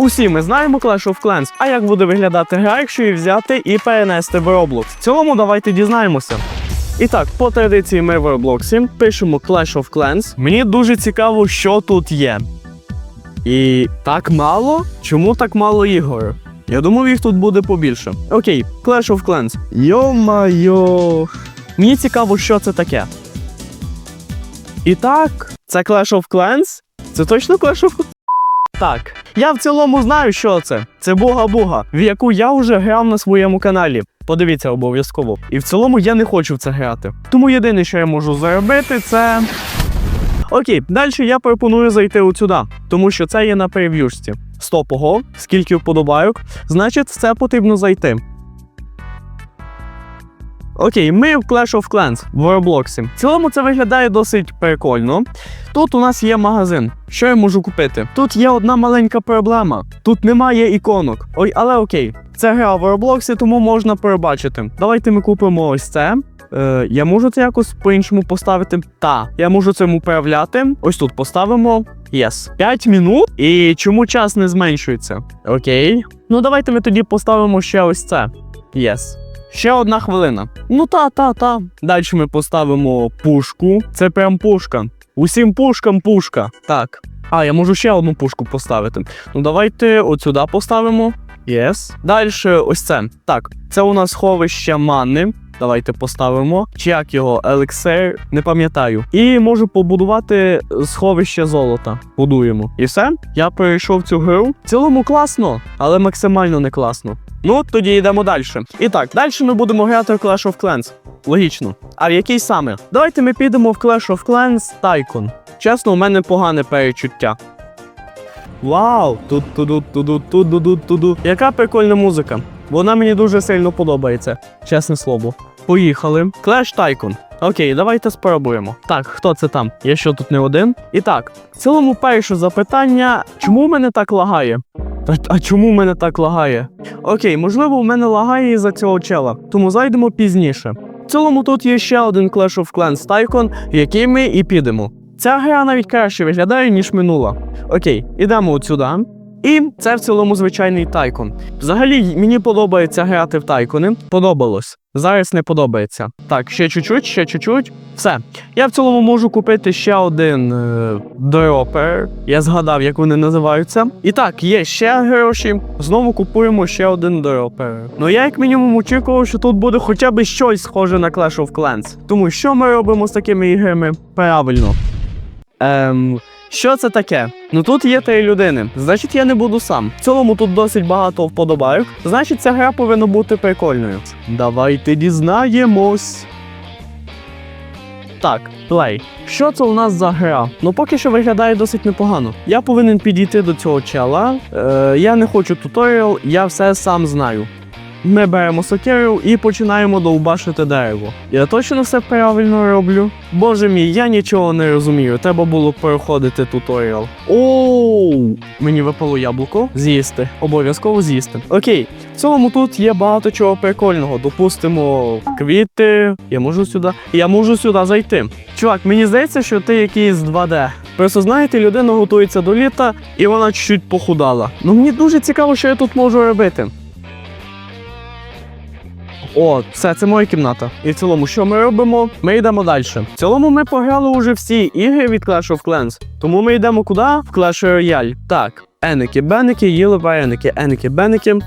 Усі ми знаємо Clash of Clans. А як буде виглядати гра, якщо її взяти і перенести в Roblox? В цілому давайте дізнаємося. І так, по традиції ми в Roblox пишемо Clash of Clans. Мені дуже цікаво, що тут є. І так мало? Чому так мало ігор? Я думав, їх тут буде побільше. Окей, Clash of Clans. Йо-майо. Мені цікаво, що це таке. І так, це Clash of Clans? Це точно Clash of Так, я в цілому знаю, що це. Це Буга-Буга, в яку я вже грав на своєму каналі. Подивіться обов'язково. І в цілому я не хочу в це грати. Тому єдине, що я можу заробити, це. Окей, далі я пропоную зайти от сюди, тому що це є на прев'юшці. Стоп, ого, скільки вподобайок. Значить, це потрібно зайти. Окей, ми в Clash of Clans в Roblox. В цілому це виглядає досить прикольно. Тут у нас є магазин. Що я можу купити? Тут є одна маленька проблема. Тут немає іконок. Ой, але окей. Це гра в Roblox, тому можна перебачити. Давайте ми купимо ось це. Е, я можу це якось по-іншому поставити. Та, я можу цим управляти. Ось тут поставимо. Yes. 5 минут. І чому час не зменшується? Окей. Ну давайте ми тоді поставимо ще ось це. Yes. Ще одна хвилина. Ну та, та, та. Далі ми поставимо пушку. Це прям пушка. Усім пушкам пушка. Так. А, я можу ще одну пушку поставити. Ну давайте от сюди поставимо. Yes. Далі ось це. Так, це у нас сховище мани. Давайте поставимо. Чи як його? Елексир, не пам'ятаю. І можу побудувати сховище золота. Будуємо. І все. Я перейшов цю гру. В цілому класно, але максимально не класно. Ну, тоді йдемо далі. І так, далі ми будемо грати в Clash of Clans. Логічно. А в який саме? Давайте ми підемо в Clash of Clans Tycoon. Чесно, у мене погане перечуття. Вау! Тут туду туду туду туду. Яка прикольна музика. Вона мені дуже сильно подобається, чесне слово. Поїхали. Clash Tycoon. Окей, давайте спробуємо. Так, хто це там? Я що тут не один? І так, в цілому перше запитання: чому в мене так лагає? А, а чому мене так лагає? Окей, можливо, в мене лагає із-за цього чела, тому зайдемо пізніше. В цілому тут є ще один Clash of Clans Tycoon, який ми і підемо. Ця гра навіть краще виглядає, ніж минула. Окей, ідемо от сюди. І це в цілому звичайний тайкон. Взагалі мені подобається грати в тайкони. Подобалось. Зараз не подобається. Так, ще чуть-чуть, ще чуть-чуть. Все. Я в цілому можу купити ще один е, дропер. Я згадав, як вони називаються. І так, є ще гроші. Знову купуємо ще один дропер. Ну я як мінімум очікував, що тут буде хоча б щось схоже на Clash of Clans. Тому що ми робимо з такими іграми? Правильно. Ем, що це таке? Ну тут є три людини, значить я не буду сам. В цілому тут досить багато вподобайок, значить ця гра повинна бути прикольною. Давайте дізнаємось. Так, плей. Що це у нас за гра? Ну поки що виглядає досить непогано. Я повинен підійти до цього чела. Е, я не хочу туторіал, я все сам знаю. Ми беремо сокеру і починаємо довбашити дерево. Я точно все правильно роблю. Боже мій, я нічого не розумію. Треба було проходити туторіал. Оу, мені випало яблуко. З'їсти. Обов'язково з'їсти. Окей, в цілому тут є багато чого прикольного. Допустимо, квіти. Я можу сюди. Я можу сюди зайти. Чувак, мені здається, що ти якийсь 2D. Просто знаєте, людина готується до літа і вона чуть похудала. Ну мені дуже цікаво, що я тут можу робити. О, все, це моя кімната. І в цілому, що ми робимо? Ми йдемо далі. В цілому ми пограли уже всі ігри від Clash of Clans. Тому ми йдемо куди? В Clash Royale. Так, еники, беники, їли вареники, еники, беники.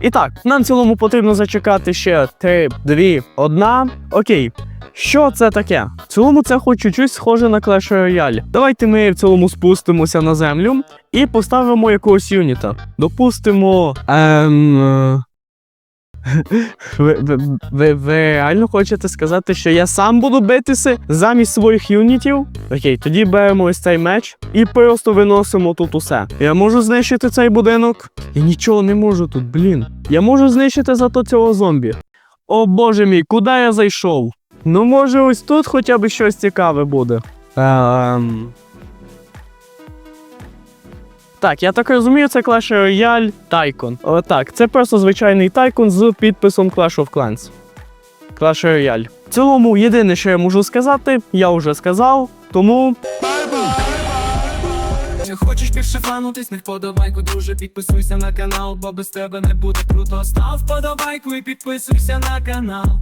І так, нам в цілому потрібно зачекати ще 3, 2, 1. Окей. Що це таке? В цілому це хоч чуть-чуть схоже на Clash Royale. Давайте ми в цілому спустимося на землю і поставимо якогось юніта. Допустимо. Ем. Ви, ви, ви реально хочете сказати, що я сам буду битися замість своїх юнітів? Окей, тоді беремо ось цей меч і просто виносимо тут усе. Я можу знищити цей будинок? Я нічого не можу тут, блін. Я можу знищити зато цього зомбі. О боже мій, куди я зайшов? Ну, може, ось тут хоча б щось цікаве буде. Ем... Так, я так розумію, це Clash Royale Tycoon. О, так, це просто звичайний Tycoon з підписом Clash of Clans. Clash Royale. В цілому, єдине, що я можу сказати, я вже сказав, тому Хочеш Хочеш фану, тисни вподобайку, друже, підписуйся на канал, бо без тебе не буде круто. Став вподобайку і підписуйся на канал.